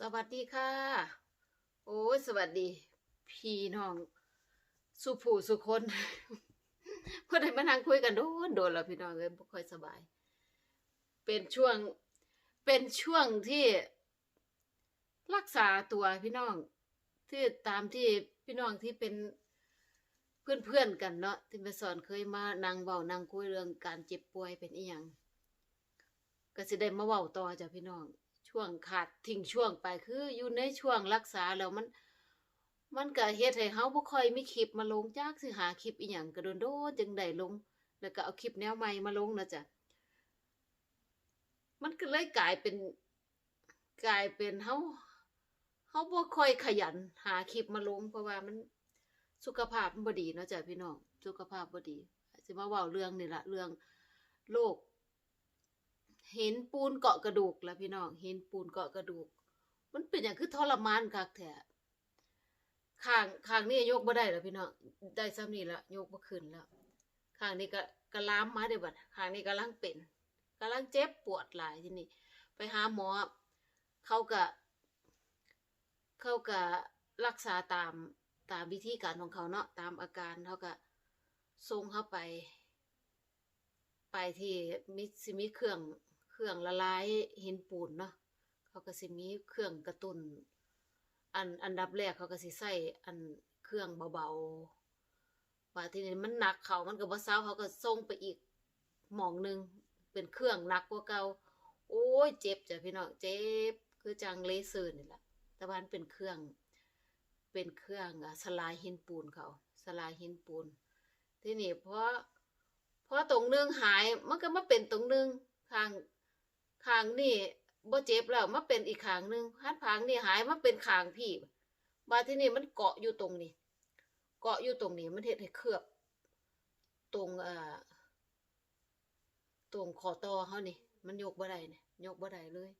สวัสดีค่ะ โอ้สวัสดี พี่น้อง สุผู้สุคนเพื่อนให้มานั่งคุยกันโดนโดนแล้วพี่น้องเลยบ่ค่อยสบาย เป็นช่วงเป็นช่วงที่รักษาตัวพี่น้องที่ตามที่พี่น้องที่เป็นเพื่อนๆกันเนาะที่ม่สอนเคยมานั่งเว้านั่งคุยเรื่องการเจ็บป่วยเป็นอีหยังก็สิได้มาเว้าต่อจ้ะพี่น้อง ช่วงขาดทิ้งช่วงไปคืออยู่ในช่วงรักษาแล้วมัน มันก็เฮ็ดให้เฮาบ่ค่อยมีคลิปมาลงจักสิหาคลิปอีหยังก็โดนๆจึงได้ลง แล้วก็เอาคลิปแนวใหม่มาลงนะจ๊ะมันก็เลยกลายเป็นกลายเป็นเฮาเฮาบ่ค่อยขยันหาคลิปมาลงเพราะว่ามันสุขภาพมันบ่ดีเนาะจ้ะพี่น้องสุขภาพบ่ดีสิมาเว้าเรื่องนี่ละเรื่องโรค เห็นปูนเกาะกระดูกแล้วพี่น้อง เห็นปูนเกาะกระดูก มันเป็นอย่างคือทรมานคักแท้ข้างข้างนี้ยกบ่ได้แล้วพี่น้อง ได้ซ้ำนี่ละยกบ่ขึ้นแล้ว ข้างนี้ก็ก็ลามมาเด้บัดข้างนี้กำลังเป็นกำลังเจ็บปวดหลายที่นี้ไปหาหมอ เขาก็เขาก็รักษาตามตามวิธีการของเขาเนาะตามอาการเขาก็ส่งเข้าไป ไปที่มิสิมีเครื่อง เครื่องละลายหินปูนเนาะเขาก็สิมีเครื่องกระตุ้นอันอันดับแรกเขาก็สิใส่อันเครื่องเบาๆว่าทีนี้มันหนักเขามันก็บ่เซาเขาก็ส่งไปอีกหมองหนึงเป็นเครื่องหนักกว่าเก่าโอ้ยเจ็บจ้ะพี่น้องเจ็บคือจังเลเซอร์นี่แหละแต่ว่ามันเป็นเครื่อง เป็นเครื่องอะสลายหินปูนเขาสลายหินปูน ทีนี้พอพอตรงนึงหายมันก็มาเป็นตรงนึงข้าง ขางนี่บ่เจ็บแล้วมาเป็นอีกขางหนึ่งหันผางนี่หายมาเป็นขางพี่บาที่นี้มันเกาะอยู่ตรงนี้ เกาะอยู่ตรงนี้มันเฮ็ดให้เคลือบ ตรงเอ่อตรงคอต่อเฮานี่ มันยกบ่ได้เนี่ยยกบ่ได้เลย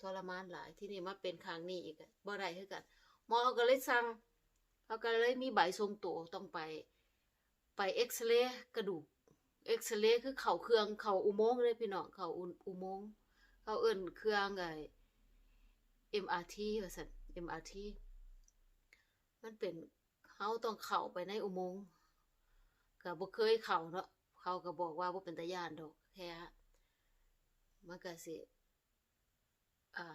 ทรมานหลายที่นี่มาเป็นขางนี้อีกอะบ่ได้คือกันหมอก็เลยสั่งเขาก็เลยมีใบทรงตัวต้องไป ไปเอ็กซเรย์กระดูกเอ็กซเรย์คือเข้าเครื่องเข้าอุโมงค์เลยพี่น้องเข้าอุอุโมงค์ เขาเอิ้นเครื่องไอ MRT ว่าซั่น MRT มันเป็นเขาต้องเข้าไปในอุโมงค์ก็บ่เคยเข้าเนาะเขาก็บอกว่าบ่เป็นตาย้านดอกแค่มันก็สิอ่า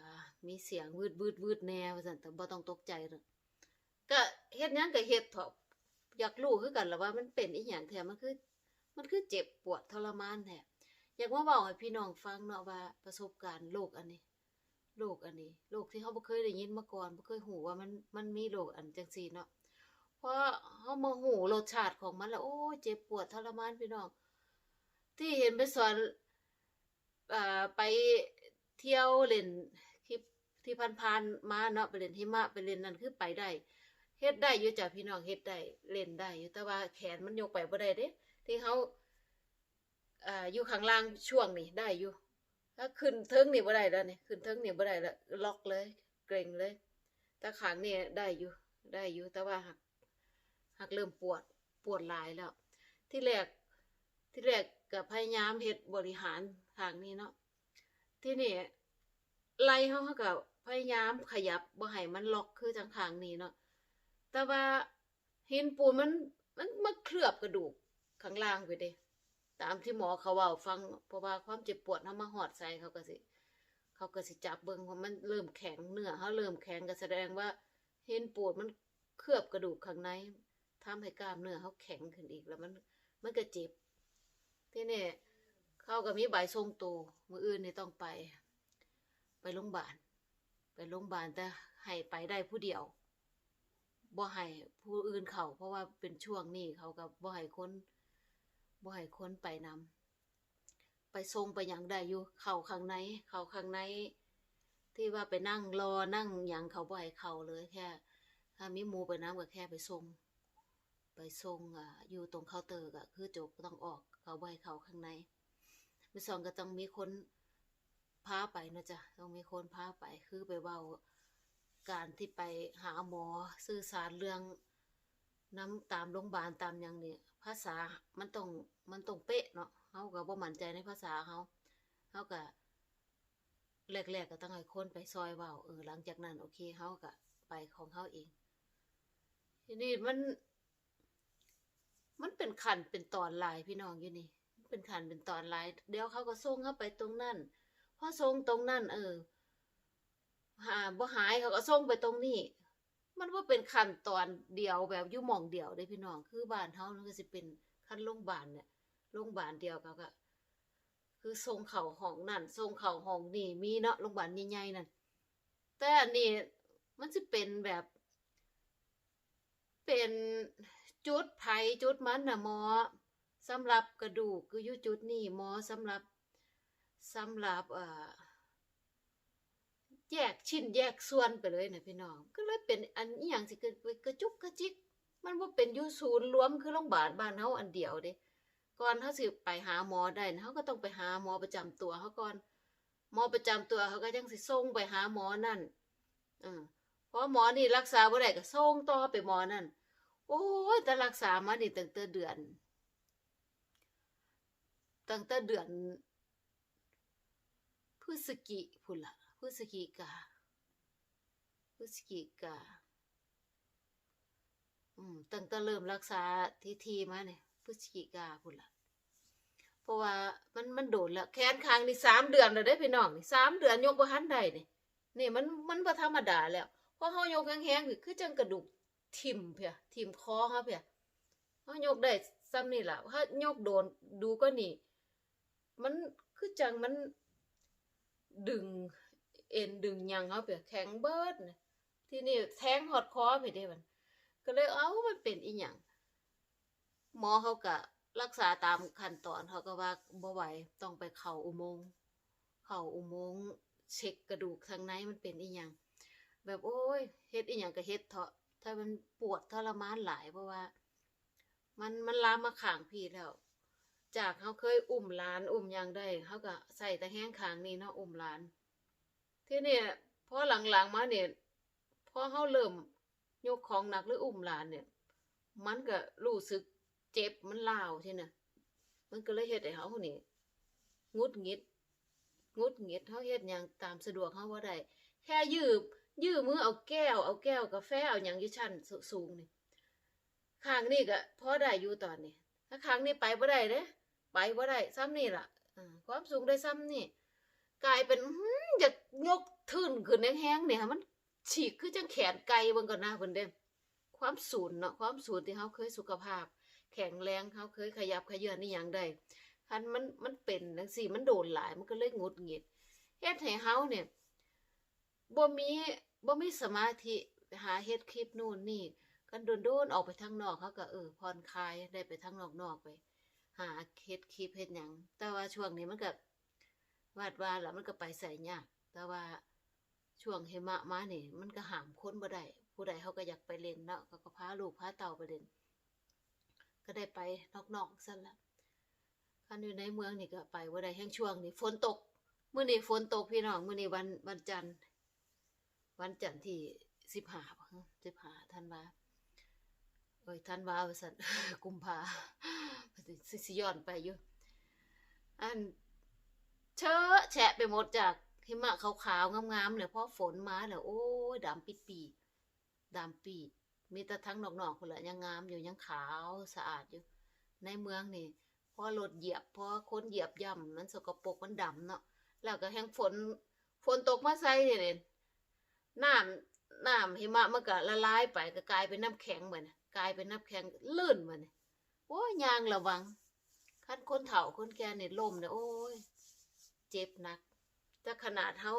มีเสียงวืดวืดวืดแน่ว่าซั่นแต่บ่ต้องตกใจหรอกก็เฮ็ดหยังก็เฮ็ดเถาะอยากรู้คือกันล่ะว่ามันเป็นอีหยังแท้มันคือ มันคือเจ็บปวดทรมานแท้ อยากมาเว้าให้พี่น้องฟังเนาะว่าประสบการณ์โรคอันนี้โรคอันนี้โรคที่เฮาบ่เคยได้ยินมาก่อนบ่เคยฮู้ว่ามันมันมีโรคอันจังซี่เนาะเพอเฮามาฮู้รสชาติของมันแล้วโอ้เจ็บปวดทรมานพี่น้องที่เห็นไปสอนอ่าไปเที่ยวเล่นคลิปที่ผ่านๆมาเนาะไปเล่นหิมะไปเล่นนั่นคือไปได้เฮ็ดได้อยู่จ้ะพี่น้องเฮ็ดได้เล่นได้อยู่แต่ว่าแขนมันยกไปบ่ได้เด้ที่เฮา อ่าอยู่ข้างล่างช่วงนี้ได้อยู่ ถ้าขึ้นเทิงนี่บ่ได้แล้วนี่ขึ้นเทิงนี่บ่ได้แล้วล็อกเลย เกรงเลยแต่ขางนี่ได้อยู่ได้อยู่แต่ว่าหักหักเริ่มปวดปวดหลายแล้ว ที่แรกที่แรกก็พยายามเฮ็ดบริหารทางนี้เนาะที่นี่ไล่เฮาเฮาก็พยายามขยับบ่ให้มันล็อกคือจังขางนี้เนาะแต่ว่าหินปูนมันมันมาเคลือบกระดูกข้างล่างไปเด้ ตามที่หมอเขาเว้าฟังเพราะว่าความเจ็บปวดเฮามาหอดใส่เขาก็สิ เขาก็สิจับเบิ่งว่ามันเริ่มแข็งเนื้อเฮาเริ่มแข็งก็แสดงว่าเหินปูนมันเคลือบกระดูกข้างในทำให้กล้ามเนื้อเฮาแข็งขึ้นอีกแล้วมันมันก็เจ็บที่นี่เขาก็มีใบทรงตัวมืออื่นนี่ต้องไป ไปโรงพยาบาลไปโรงพยาบาลแต่ให้ไปได้ผู้เดียวบ่ให้ผู้อื่นเขาเพราะว่าเป็นช่วงนี้เขาก็บ่ให้คน บ่ให้คนไปนำไปส่งไปหยังได้อยู่ เข้าข้างใน เข้าข้างใน ที่ว่าไปนั่งรอนั่งหยังเขาบ่ให้เข้าเลยแค่ถ้ามีหมูไปน้ำก็แค่ไปส่งไปส่งอ่าอยู่ตรงเคาน์เตอร์ก็คือจบต้องออกเขาบ่ให้เข้าข้างในมีสองก็ต้องมีคนพาไปนะจ๊ะต้องมีคนพาไปคือไปเว้าการที่ไปหาหมอสื่อสารเรื่องน้ำตามโรงพยาบาลตามหยังนี่ ภาษา มันต้อง มันต้องเป๊ะเนาะเฮาก็บ่มั่นใจในภาษาเฮาเฮาก็แรกๆก็ต้องให้คนไปซอยเว้าเออหลังจากนั้น โอเคเฮาก็ไปของเฮาเอง ทีนี้มัน มันเป็นขันเป็นตอนลายพี่น้องอยู่นี่ เป็นขันเป็นตอนลาย เดี๋ยวเขาก็ส่งเข้าไปตรงนั้นพอส่งตรงนั้นเออหาบ่หายเขาก็ส่งไปตรงนี้ มันว่าเป็นขั้นตอนเดียวแบบยู่มองเดียวเด้พี่น้อง คือบ้านเฮามันก็สิเป็นขั้นโรงพยาบาลเนี่ยโรงพยาบาลเดียวเขาก็คือส่งเข้าห้องนั่นส่งเข้าห้องนี่มีเนาะโรงพยาบาลใหญ่ๆนั่นแต่อันนี้มันสิเป็นแบบ เป็นจุดไผจุดมันนะหมอสำหรับกระดูกคืออยู่จุดนี้หมอสำหรับสำหรับเอ่อ แยกชิ้นแยกส่วนไปเลยนะพี่น้อง ก็เลยเป็นอันอีหยังสิเกิดกระจุกกระจิก มันบ่าเป็นอยูศูนย์รวมคือโรงพยาบาลบ้านเฮาอันเดียวเด้ก่อนเฮาสิไปหาหมอได้นะเฮาก็ต้องไปหาหมอประจำตัวเฮาก่อน หมอประจำตัวเขาก็จังสิส่งไปหาหมอนั่นอือพอหมอนี่รักษาบ่ได้ก็ส่งต่อไปหมอนั่น โอ้ยแต่รักษามานี่ตั้งแต่เดือน ตั้งแต่เดือนพฤศจิพุ่นละ พฤศจิกาพฤศจิกาอืมตั้งแต่เริ่มรักษาทีทีมาเนี่ยพฤศจิกาพุ่นละเพราะว่ามันมันโดนแล้วแขนข้างนี่สามเดือนแล้วได้พี่น้องนี่สามเดือนยกบ่ทันได้นี่นี่มันมันบ่ธรรมดาแล้วเพราะเฮายกแห้งๆนี่คือจังกระดูกทิ่มเพียทิ่มคอครับเพียเขายกได้ซ้ำนี่ล่ะถ้ายกโดนดูก็นี่ มันคือจังมันดึง เอ็นดึงยังเขาเพียแข็งเบิดน่ะที่นี่แทงหอดคอเพียเด้มันก็เลยเอ้ามันเป็นอีหยังหมอเขาก็รักษาตามขั้นตอนเขาก็ว่าบ่ไหวต้องไปเข้าอุโมงค์เข้าอุโมงค์เช็คกระดูกทางในมันเป็นอีหยังแบบโอ้ยเฮ็ดอีหยังก็เฮ็ดเถาะถ้ามันปวดทรมานหลายเพราะว่า มันมันลามมาขางพี่แล้ว จากเขาเคยอุ้มหลาน อุ้มยังได้เขาก็ใส่ต่แห้งขางนี้เนาะอุ้มหลาน ที่เนี่ยพอหลังๆมาเนี่ยพอเขาเริ่มยกของหนักหรืออุ้มหลานเนี่ย มันก็รู้สึกเจ็บมันลาวใช่น่ะมันก็เลยเฮ็ดให้เขาคนี่งุดงิดงุดงิดเขาเฮ็ดหยังตามสะดวกเขาบ่ได้แค่ยืบยื้อมือเอาแก้ว เอาแก้วกาแฟเอาหยังยู่ชั้นสูงนี่ข้างนี่ก็พอได้อยู่ตอนนี้ถ้าข้างนี้ไปบ่ได้เด้ไปบ่ได้ซ้ำนี่ล่ะความสูงได้ซ้ำนี่ กลายเป็นอื ยกทื่นขึ้นแห้งๆเนี่ยมันฉีกคือจังแขนไกลเบิ่งก่อนนะเพิ่นเด้ความสูญเนาะความสูญที่เฮาเคยสุขภาพ แข็งแรงเฮาเคยขยับขยื่นนี่หยังได้คันมันมันเป็นจังซี่มันโดนหลายมันก็เลยงดหงิดเฮ็ดให้เฮาเนี่ยบ่มีบ่มีสมาธิหาเฮ็ดคลิปนู่นนี่กันโดนๆออกไปทางนอกเขาก็เออผ่อนคลายได้ไปทางนอกๆไป หาเฮ็ดคลิปเฮ็ดหยังแต่ว่าช่วงนี้มันก็วาดวาแล้วมันก็ไปใส่ยาก แต่ว่าช่วงหิมะมาเนี่ยมันก็หามคนบ่ได้ผู้ใดเขาก็อยากไปเล่นเนาะเขาก็พาลูกพาเต่าไปเล่นก็ได้ไปนอกๆซั่นละคันอยู่ในเมืองนี่ก็ไปบ่ได้แห่งช่วงนี้ฝนตกมื้อนี้ฝนตกพี่น้องมื้อนี้วันวันจันทร์วันจันทร์ที่สิบห้าสิบห้าธันวาเอ้ยธันวาว่าซั่นกุมภาสิสิย้อนไปอยู่อันเชอะแฉะไปหมดจาก หิมะขาวๆงามๆเลยเพราะฝนมาแล้วโอ้ยดำปิดปีดำปีมีแต่ทั้งนอกๆคนละยังงามอยู่ยังขาวสะอาดอยู่ ในเมืองนี่พอรถเหยียบพอคนเหยียบย่ำมันสกปรกมันดำเนาะแล้วก็แห้งฝนฝนตกมาใส่เนี่ยน้ำน้ำหิมะมันก็ละลายไปก็กลายเป็นน้ำแข็งเหมือนกลายเป็นน้ำแข็งลื่นเหมือนโอ้ยยางระวังคันคนเฒ่าคนแก่เนี่ยล้มเนี่ยโอ้ยเจ็บหนัก แต่ขนาดเฮา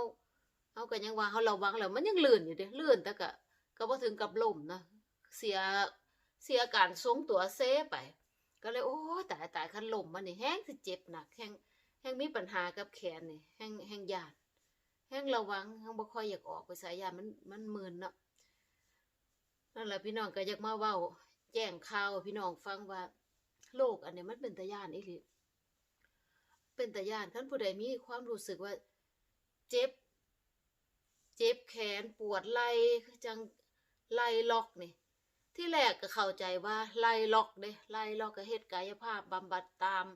เฮาก็ยังว่าเฮาระวังแล้วมันยังลื่นอยู่เด้ลื่นแต่ก็ก็บ่ถึงกับล้มเนาะเสียเสียการทรงตัวเซไป ก็เลยโอ้ตายตายคันล้มมันนี่แฮงสิเจ็บหนักแฮงแฮงมีปัญหากับแขนนี่แฮงแฮงยานแห้งระวังแห้งบ่ค่อยอยากออกไปสายยานมันมันมึนเนาะนั่นแหละพี่น้องก็อยากมาเว้าแจ้งข่าวพี่น้องฟังว่าโรคอันนี้มันเป็นตาย่านอีหลีเป็นตาย่านท่านผู้ใดมีความรู้สึกว่า เจ็บ เจ็บแขนปวดไหล่คือจังไหล่ล็อกนี่ ที่แรกก็เข้าใจว่าไหล่ล็อกเด้ไหล่ล็อกก็เฮ็ดกายภาพบำบัดตาม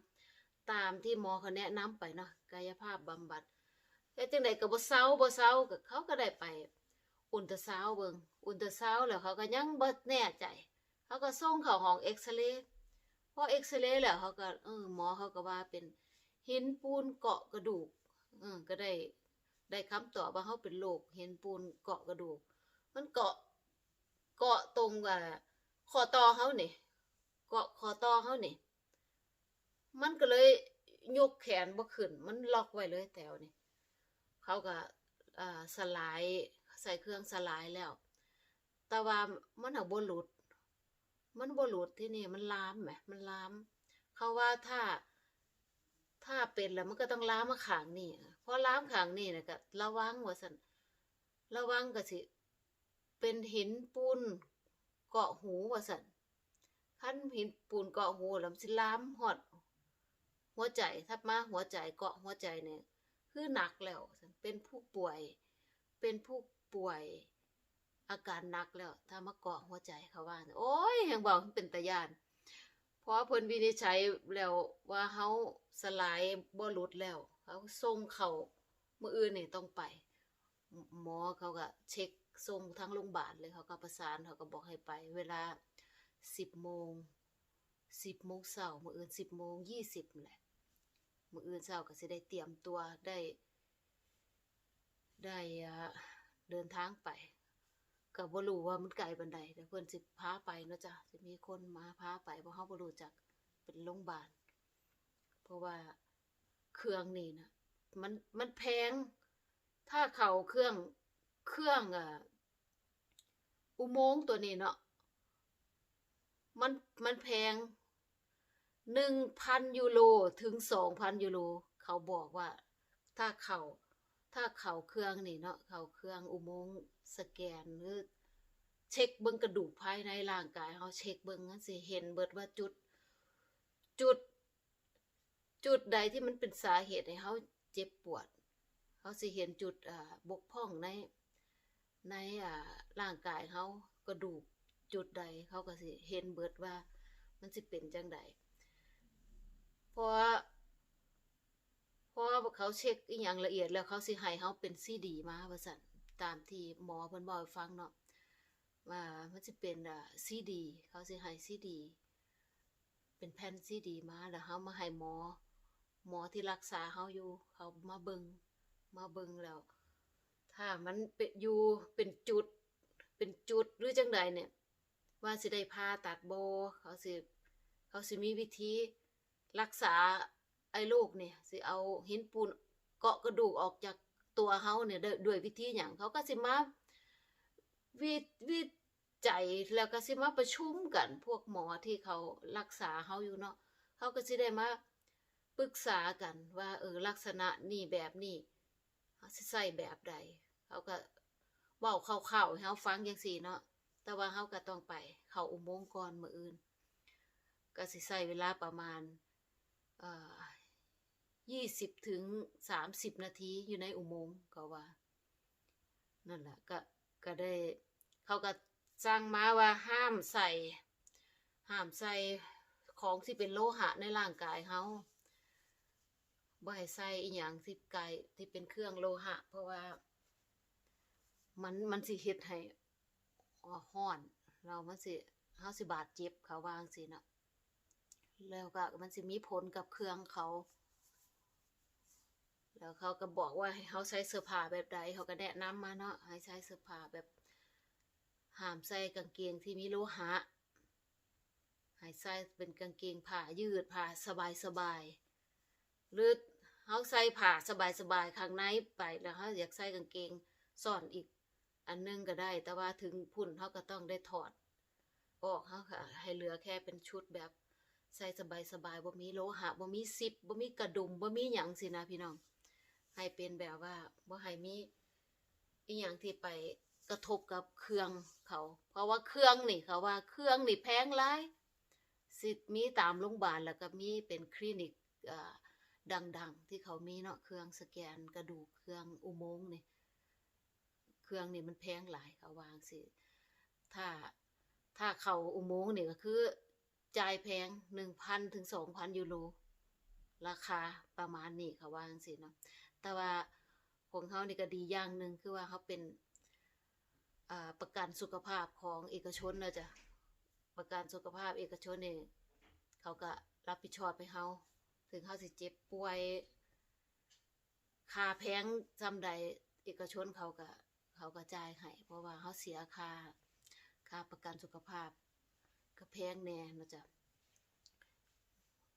ตามที่หมอเขาแนะนำไปเนาะกายภาพบำบัดเฮ็ดจังไดก็บ่เซาบ่เซาก็เขาก็ได้ไป อุลตราซาวด์เบิงอุลตราซาวแล้วเขาก็ยังบ่แน่ใจ เขาก็ส่งเข้าห้องเอ็กซเรย์พอเอ็กซเรย์แล้วเขาก็เออหมอเขาก็ว่าเป็นหินปูนเกาะกระดูกเออก็ได้ ได้คำตอบว่าเขาเป็นโรคหินปูนเกาะกระดูก มันเกาะเกาะตรงกับข้อต่อเขานี่เกาะข้อต่อเขานี่มันก็เลยยกแขนบ่ขึ้น มันล็อกไว้เลยแถวนี่เขาก็อ่าสลายใส่เครื่องสลายแล้ว แต่ว่ามันหักบ่หลุด มันบ่หลุดที่นี่มันล้ามแหมมันล้าม เขาว่าถ้าถ้าเป็นแล้วมันก็ต้องล้ามมาขางนี่ พราะลามขางนี่นะก็ระวังว่าซั่นระวังก็สิ เป็นหินปูนเกาะหูว่าซั่นคันหินปูนเกาะหูแล้วสิลามฮอด หัวใจทับมาหัวใจเกาะหัวใจเนี่ยคือหนักแล้วซั่นเป็นผู้ป่วย เป็นผู้ป่วย อาการหนักแล้ว ถ้ามาเกาะหัวใจเขาว่านโอ้ยแหงบอกเป็นตายานเพราะเพิ่นวินิจฉัยแล้วว่าเฮาสลายบ่หลุดแล้ว เขาส่งเข้ามื้ออื่นนี่ต้องไป หมอเขาก็เช็คส่งทั้งโรงพยาบาลเลยเขาก็ประสานเขาก็บอกให้ไป เวลา10โมง10โมงเช้ามื้ออื่น10โมง20นั่นแหละมื้ออื่นเช้าก็สิได้เตรียมตัวได้ ได้อ่าเดินทางไปก็บ่รู้ว่ามันไกลปานใดแต่เพิ่อนสิพาไปเนาะจ้ะสิมีคนมาพาไปเพราะเฮาบ่รู้จักเป็นโรงพยาบาลเพราะว่า เครื่องนี่นะมันมันแพง ถ้าเขาเครื่องเครื่องอ่าอุโมงค์ตัวนี้เนาะมันมันแพง1,000ยูโรถึง2,000ยูโรเขาบอกว่า ถ้าเขาถ้าเขาเครื่องนี่เนาะเขาเครื่องอุโมงค์สแกนหรือเช็คเบิ่งกระดูกภายในร่างกายเฮาเช็คเบิ่งจั่งสิเห็นเบิดว่าจุด จุด จุดใดที่มันเป็นสาเหตุให้เฮาเจ็บปวด เขาสิเห็นจุดบกพร่องในในร่างกายเขากระดูกจุดใดเขาก็สิเห็นเบิดว่ามันสิเป็นจังใดเพราะว่าเพราะว่าเขาเช็คอีหยังละเอียดแล้วเขาสิให้เขาเป็นซีดีมาว่าซั่นตามที่หมอเพิ่นบอกฟังเนาะว่ามันสิเป็นอ่าซีดี เขาสิให้ซีดี เป็นแผ่นซีดีมาแล้วเขามาให้หมอ หมอที่รักษาเขาอยู่ เขามาเบิงมาเบิงแล้ว ถ้ามันเป็นอยู่เป็นจุด เป็นจุดหรือจังใดเนี่ย ว่าสิได้ผ่าตัดโบเขาสิเขาสิมีวิธีรักษาไอ้โรคเนี่ยสิเอาหินปูนเกาะกระดูกออกจากตัวเขาเนี่ยด้วยด้วยวิธีหยังเขาก็สิมาวิวิจัยแล้วก็สิมาประชุมกันพวกหมอที่เขารักษาเขาอยู่เนาะเขาก็สิได้มา ปรึกษากันว่าเออลักษณะนี่แบบนี้เขาใส่แบบใดเขาก็เว้าคร่าวๆให้เฮาฟังจังซี่เนาะแต่ว่าเฮาก็ต้องไป เข้าอุโมงค์ก่อนมืออื่น ก็สิใช้เวลาประมาณเอ่อ20ถึง30นาทีอยู่ในอุโมงค์ก็ว่า นั่นแหละก็ก็ได้เขาก็สั่งมาว่าห้ามใส่ ห้ามใส่ของที่เป็นโลหะในร่างกายเฮา บ่ให้ใส่อีหยังที่ไกลที่เป็นเครื่องโลหะ เพราะว่า มันมันสิเฮ็ดให้อ่อร้อน เรามันสิเฮาสิบาดเจ็บเขาวางซี่น่ะแล้วก็มันสิมีผลกับเครื่องเขา แล้วเขาก็บอกว่าให้เฮาใช้เสื้อผ้าแบบใดเขาก็แนะนำมาเนาะให้ใช้เสื้อผ้าแบบห้ามใส่กางเกงที่มีโลหะให้ใส่เป็นกางเกงผ้ายืดผ้าสบายๆหรือ เฮาใส่ผ้าสบายๆข้างในไปแล้วเฮาอยากใส่กางเกงซ่อนอีก อันนึงก็ได้ แต่ว่าถึงพุ่นเฮาก็ต้องได้ถอด ออกเฮาก็ให้เหลือแค่เป็นชุดแบบใส่สบายๆบ่มีโลหะบ่มีซิปบ่มีกระดุมบ่มีหยังสินะพี่น้อง ให้เป็นแบบว่าบ่ให้มีอีหยังที่ไปกระทบกับเครื่องเขา เพราะว่าเครื่องนี่เขาว่าเครื่องนี่แพงหลายสิมีตามโรงพยาบาลแล้วก็มีเป็นคลินิกอ่า ดัง ๆ ที่เขามีเนาะเครื่องสแกนกระดูกเครื่องอุโมงค์นี่เครื่องนี่มันแพงหลายเขาวางสิถ้าถ้าเขาอุโมงค์นี่ก็คือจ่ายแพง1,000ถึง2,000ยูโรราคาประมาณนี้เขาวางซี่เนาะแต่ว่าของเขานี่ก็ดีอย่างหนึ่งคือว่าเขาเป็นประกันสุขภาพของเอกชนนะจ๊ะประกันสุขภาพเอกชนนี่เขาก็รับผิดชอบให้เขา ถึงเขาสิเจ็บป่วยค่าแพงจำใดเอกชนเขาก็เขาก็จ่ายให้เพราะว่าเขาเสียค่าค่าประกันสุขภาพ ก็แพงแน่นะจ๊ะ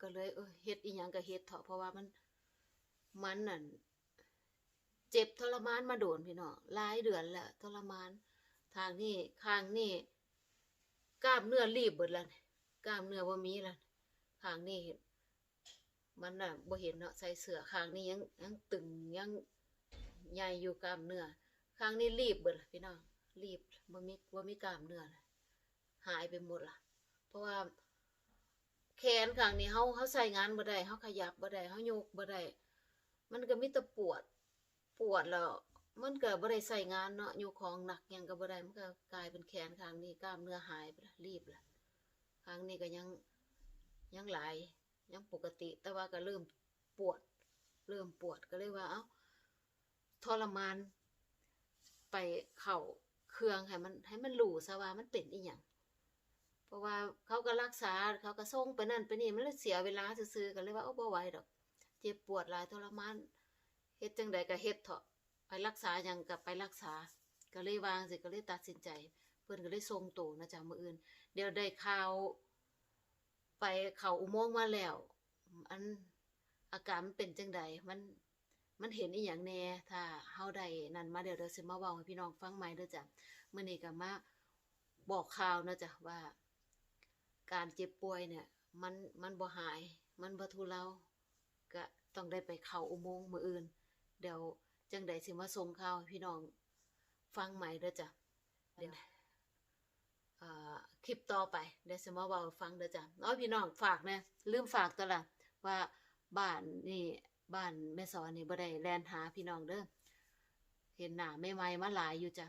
ก็เลยเออเฮ็ดอีหยังก็เฮ็ดเถอะเพราะว่ามันมันนั่นเจ็บทรมานมาโดนพี่น้องหลายเดือนแล้วทรมาน ทางนี้ข้างนี้กล้ามเนื้อรีบเบิดแล้วกล้ามเนื้อบ่มีแล้วข้างนี้เห็น มันน่ะบ่เห็นเนาะใส่เสื้อข้างนี้ยังยังตึงยังใหญ่อยู่กล้ามเนื้อข้างนี้รีบเบิดล่ะพี่น้องรีบบ่มีบ่มีกล้ามเนื้อเลยหายไปหมดล่ะ เพราะว่า แขนข้างนี้เฮาเฮาใส่งานบ่ได้เฮาขยับบ่ได้เฮาโยกบ่ได้มันก็มีแต่ปวดปวดแล้วมันก็บ่ได้ใส่งานเนาะโยกของหนักยังก็บ่ได้มันก็กลายเป็นแขนข้างนี้กล้ามเนื้อหายไปละรีบละข้างนี้ก็ยังยังหลา ยังปกติ แต่ว่าก็เริ่มปวด เริ่มปวดก็เลยว่า เอ้าทรมาน ไปเข้าเครื่องให้มันให้มันรู้ซะว่ามันเป็นอีหยังเพราะว่าเขาก็รักษาเขาก็ส่งไปนั่นไปนี่มันเลยเสียเวลาซื่อๆก็เลยว่าเอ้าบ่ไหวดอก เจ็บปวดหลายทรมานเฮ็ดจังใดก็เฮ็ดเถอะไปรักษาหยังก็ไปรักษา ก็เลยวางสิก็เลยตัดสินใจ เพิ่นก็เลยส่งตัวนะจ๊ะมืออื่น เดี๋ยวได้ข่าว ไปเขาอุโมงค์มาแล้ว อันอาการมันเป็นจังใดมันมันเห็นอีหยังแน่ถ้าเฮาได้นั่นมาเดี๋ยวเดี๋ยวสิมาเว้าให้พี่น้องฟังใหม่เด้อจ้ะมื้อนี้ก็มาบอกข่าวนะจ๊ะว่า การเจ็บป่วยเนี่ย มันมันบ่หาย มันบ่ทุเลาก็ต้องได้ไปเข้าอุโมงค์มืออื่น เดี๋ยวจังใดสิมาส่งข่าวให้พี่น้องฟังใหม่เด้อจ้ะเดี๋ยวอ่า ลิปต่อไปเดี๋ยวสมาเว้าฟังเด้อจ้ะเนาะพี่น้องฝากนะลืมฝากตัวละว่าบ้านนี่บ้านแม่สอนนี่บ่ได้แลนหาพี่น้องเด้อเห็นหน้าใหม่ๆมาหลายอยู่จ้ะ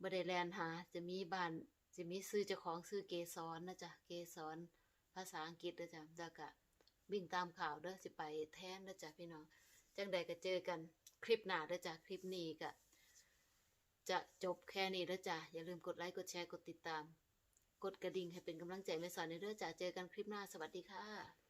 บ่ได้แลนหาจะมีบ้านจะมีชื่อเจ้าของชื่อเกสรนะจ๊ะเกสรภาษาอังกฤษเด้อจ้ะแล้วก็วิ่งตามข่าวเด้อสิไปแทนเด้อจ้ะพี่น้องจังใดก็เจอกันคลิปหน้าเด้อจ้ะคลิปนี้ก็จะจบแค่นี้เด้อจ้ะอย่าลืมกดไลค์กดแชร์กดติดตาม กดกระดิ่งให้เป็นกำลังใจแม่สอนในเรื่องจ้ะเจอกันคลิปหน้าสวัสดีค่ะ